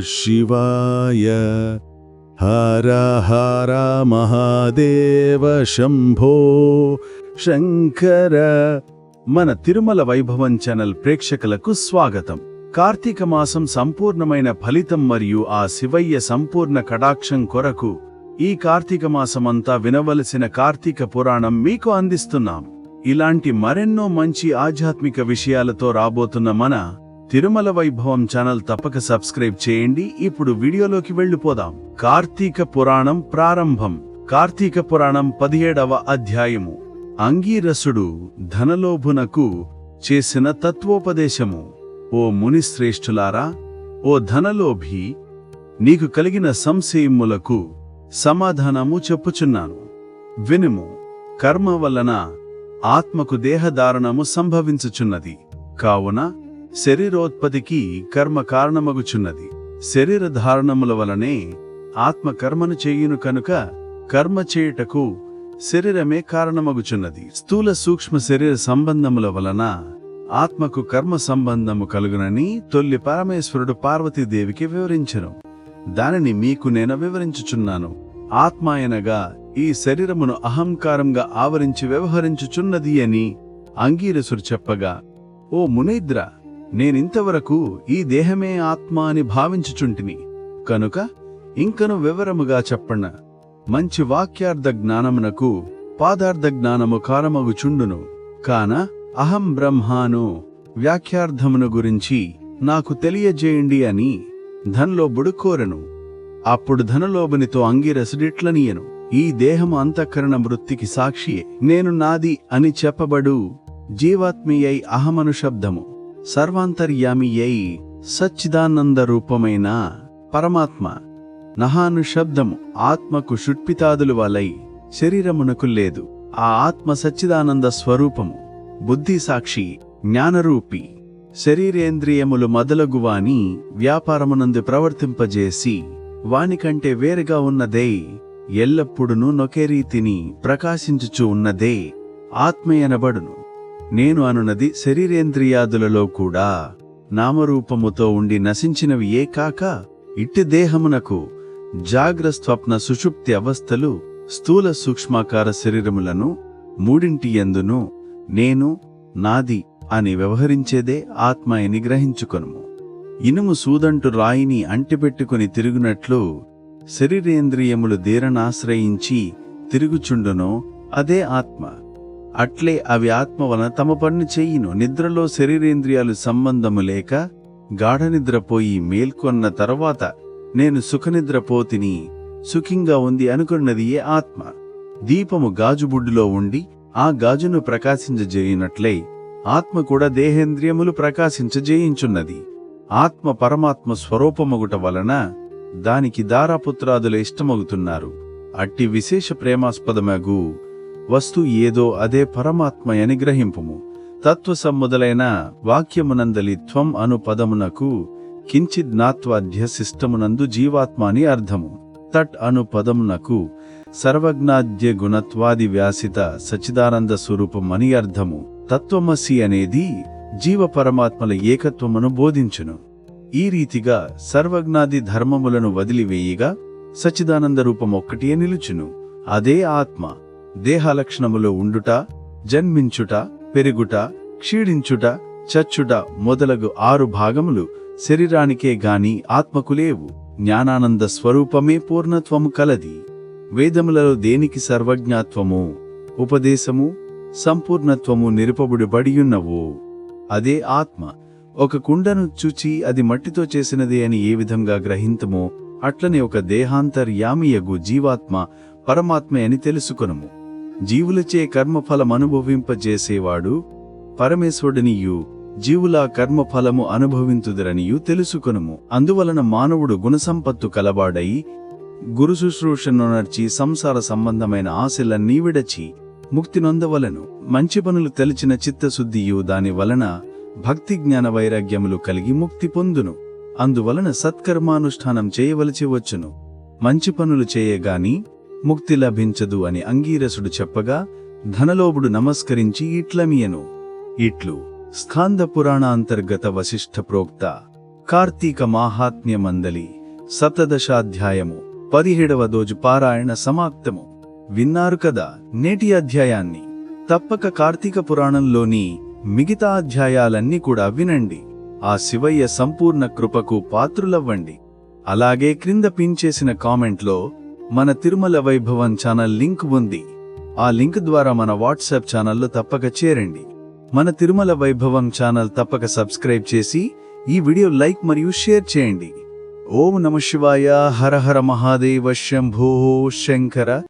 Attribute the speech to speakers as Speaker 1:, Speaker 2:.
Speaker 1: శివాయ హర హర మహాదేవ శంభో శంకర మన తిరుమల వైభవం ఛానల్ ప్రేక్షకులకు స్వాగతం కార్తీక మాసం సంపూర్ణమైన ఫలితం మరియు ఆ శివయ్య సంపూర్ణ కటాక్షం కొరకు ఈ కార్తీక మాసమంతా వినవలసిన కార్తీక పురాణం మీకు అందిస్తున్నాం। ఇలాంటి మరెన్నో మంచి ఆధ్యాత్మిక విషయాలతో రాబోతున్న మన తిరుమల వైభవం ఛానల్ తప్పక సబ్స్క్రైబ్ చేయండి. ఇప్పుడు వీడియోలోకి వెళ్ళిపోదాం. కార్తీక పురాణం ప్రారంభం. కార్తీక పురాణం పదిహేడవ అధ్యాయము. అంగీరసుడు ధనలోభునకు చేసిన తత్వోపదేశము. ఓ మునిశ్రేష్ఠులారా ఓ ధనలోభి నీకు కలిగిన సంశయములకు సమాధానము చెప్పుచున్నాను. వినుము. కర్మ వలన ఆత్మకు దేహధారణము సంభవించుచున్నది. కావున శరీరోత్పత్తికి కర్మ కారణమగుచున్నది. శరీర ధారణముల వలనే ఆత్మ కర్మను చేయును కనుక కర్మ చేయుటకు శరీరమే కారణమగుచున్నది. స్థూల సూక్ష్మ శరీర సంబంధముల వలన ఆత్మకు కర్మ సంబంధము కలుగునని తొల్లి పరమేశ్వరుడు పార్వతీదేవికి వివరించెను. దానిని మీకు నేను వివరించుచున్నాను. ఆత్మాయనగా ఈ శరీరమును అహంకారంగా ఆవరించి వ్యవహరించుచున్నది అని అంగీరసుడు చెప్పగా ఓ మునైద్ర నేనింతవరకు ఈ దేహమే ఆత్మ అని భావించుచుంటిని. కనుక ఇంకను వివరముగా చెప్పన్న మంచి వాక్యార్థ జ్ఞానమునకు పాదార్థ జ్ఞానము కారమగుచుండును. కాన అహం బ్రహ్మాను వ్యాఖ్యార్థమును గురించి నాకు తెలియజేయండి అని ధన్లో బుడుకోరను. అప్పుడు ధనలోబునితో అంగిరసిడిట్లనీయను. ఈ దేహము అంతఃకరణ వృత్తికి సాక్షియే. నేను నాది అని చెప్పబడు జీవాత్మీయై అహమను శబ్దము సర్వాంతర్యామి అయి సచ్చిదానంద రూపమైన పరమాత్మ నహాను శబ్దము ఆత్మకు షుట్పితాదులు వలై శరీరమునకు లేదు. ఆ ఆత్మ సచ్చిదానంద స్వరూపము బుద్ధి సాక్షి జ్ఞానరూపి శరీరేంద్రియములు మొదలగువాని వ్యాపారమునందు ప్రవర్తింపజేసి వానికంటే వేరుగా ఉన్నదే ఎల్లప్పుడునూ నొకే రీతిని ప్రకాశించుచు ఉన్నదే ఆత్మయనబడును. నేను అనున్నది శరీరేంద్రియాదులలో కూడా నామరూపముతో ఉండి నశించినవి ఏ కాక ఇట్టి దేహమునకు జాగ్రస్వప్న సుషుప్తి అవస్థలు స్థూల సూక్ష్మాకార శరీరములను మూడింటి ఎందును నేను నాది అని వ్యవహరించేదే ఆత్మ అని గ్రహించుకొనుము. ఇనుము సూదంటు రాయిని అంటిపెట్టుకుని తిరుగునట్లు శరీరేంద్రియములు దీరనాశ్రయించి తిరుగుచుండునో అదే ఆత్మ. అట్లే అవి ఆత్మ వలన తమ పని చేయును. నిద్రలో శరీరేంద్రియాలు సంబంధము లేక గాఢనిద్రపోయి మేల్కొన్న తర్వాత నేను సుఖనిద్రపోతిని సుఖంగా ఉంది అనుకున్నదియే ఆత్మ? దీపము గాజుబుడ్డులో ఉండి ఆ గాజును ప్రకాశించజేయునట్లే ఆత్మ కూడా దేహేంద్రియములు ప్రకాశించజేయించున్నది ఆత్మ పరమాత్మ స్వరూపమగుట వలన దానికి దారాపుత్రాదులు ఇష్టమగుతున్నారు. అట్టి విశేష ప్రేమాస్పదమగు వస్తు ఏదో అదే పరమాత్మయని గ్రహింపుము. తత్వసమ్ముదలైన వాక్యమునందలి త్వం అను పదమునకు కించిద్ నాత్వాధ్యశిష్టమునందు జీవాత్మ అని అర్థము. తట్ అను పదమునకు సర్వజ్ఞాద్య గుణత్వాది వ్యాసిత సచిదానంద స్వరూపమని అర్థము. తత్వమసి అనేది జీవ పరమాత్మల ఏకత్వమును బోధించును. ఈ రీతిగా సర్వజ్ఞాది ధర్మములను వదిలివేయగా సచిదానంద రూపమొక్కటియే నిలుచును. అదే ఆత్మ. దేహలక్షణములు ఉండుట జన్మించుట పెరుగుట క్షీణించుట చచ్చుట మొదలగు ఆరు భాగములు శరీరానికే గాని ఆత్మకు లేవు. జ్ఞానానంద స్వరూపమే పూర్ణత్వము కలది. వేదములలో దేనికి సర్వజ్ఞాత్వము ఉపదేశము సంపూర్ణత్వము నిరుపబడిబడియున్నవో అదే ఆత్మ. ఒక కుండను చూచి అది మట్టితో చేసినదే అని ఏ విధంగా గ్రహింతమో అట్లనే ఒక దేహాంతర్యామియగు జీవాత్మ పరమాత్మ అని తెలుసుకొనము. జీవులచే కర్మఫలమనుభవింపజేసేవాడు పరమేశ్వరుడినియు. జీవుల కర్మఫలము అనుభవింతుదరనియు తెలుసుకొనుము. అందువలన మానవుడు గుణసంపత్తు కలవాడై గురు సంసార సంబంధమైన ఆశలన్నీ విడచి ముక్తి నొందవలను. మంచి పనులు తెలిచిన చిత్తశుద్ధియు దాని వలన భక్తి జ్ఞాన వైరాగ్యములు కలిగి ముక్తి పొందును. అందువలన సత్కర్మానుష్ఠానం చేయవలసి వచ్చును. మంచి పనులు చేయగాని ముక్తి లభించదు అని అంగీరసుడు చెప్పగా ధనలోభుడు నమస్కరించి ఇట్లమియను. ఇట్లు స్కాంద పురాణ అంతర్గత వశిష్ఠ ప్రోక్త కార్తీక మాహాత్మ్యమందలి సప్తదశాధ్యాయము పదిహేడవ దోజు పారాయణ సమాప్తము. విన్నారు కదా నేటి అధ్యాయాన్ని. తప్పక కార్తీక పురాణంలోని మిగతా అధ్యాయాలన్నీ కూడా వినండి. ఆ శివయ్య సంపూర్ణ కృపకు పాత్రులవ్వండి. అలాగే క్రింద పిన్ చేసిన కామెంట్లో మన తిరుమల వైభవం ఛానల్ లింక్ ఉంది. ఆ లింక్ ద్వారా మన వాట్సాప్ ఛానల్లో తప్పక చేరండి. మన తిరుమల వైభవం ఛానల్ తప్పక సబ్స్క్రైబ్ చేసి ఈ వీడియో లైక్ మరియు షేర్ చేయండి. ఓం నమ శివాయ హర హర మహాదేవ శంభో శంకర.